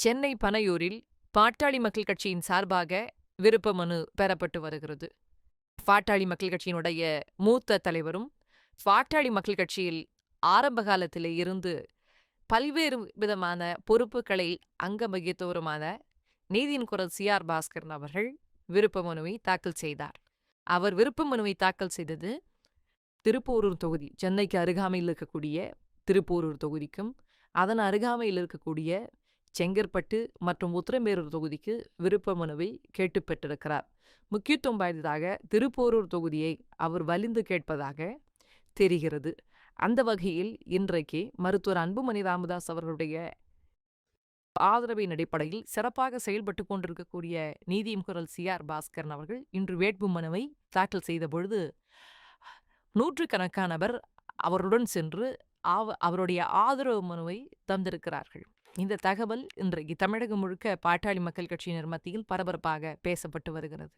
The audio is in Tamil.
சென்னை பனையூரில் பாட்டாளி மக்கள் கட்சியின் சார்பாக விருப்ப மனு பெறப்பட்டு வருகிறது. பாட்டாளி மக்கள் கட்சியினுடைய மூத்த தலைவரும் பாட்டாளி மக்கள் கட்சியில் ஆரம்ப காலத்திலே இருந்து பல்வேறு விதமான பொறுப்புகளை அங்கம் வகித்தவருமான நீதியின் குரல் சி. ஆர். பாஸ்கரன் அவர்கள் விருப்ப மனுவை தாக்கல் செய்தார். அவர் விருப்ப மனுவை தாக்கல் செய்தது திருப்போரூர் தொகுதி சென்னைக்கு அருகாமையில் இருக்கக்கூடிய திருப்போரூர் தொகுதிக்கும் அதன் அருகாமையில் இருக்கக்கூடிய செங்கற்பட்டு மற்றும் உத்திரமேரூர் தொகுதிக்கு விருப்ப மனுவை கேட்டு பெற்றிருக்கிறார். முக்கியத்துவம் வாய்ந்ததாக திருப்போரூர் தொகுதியை அவர் வலிந்து கேட்பதாக தெரிகிறது. அந்த வகையில் இன்றைக்கு மருத்துவர் அன்புமணி ராமதாஸ் அவர்களுடைய ஆதரவின் அடிப்படையில் சிறப்பாக செயல்பட்டு கொண்டிருக்கக்கூடிய நீதியும் குரல் சி ஆர் பாஸ்கரன் அவர்கள் இன்று வேட்பு மனுவை தாக்கல் செய்த பொழுது நூற்றுக்கணக்கானவர் அவருடன் சென்று அவருடைய ஆதரவு மனுவை தந்திருக்கிறார்கள். இந்த தகவல் இன்றைக்கு தமிழகம் முழுக்க பாட்டாளி மக்கள் கட்சியினர் மத்தியில் பரபரப்பாக பேசப்பட்டு வருகிறது.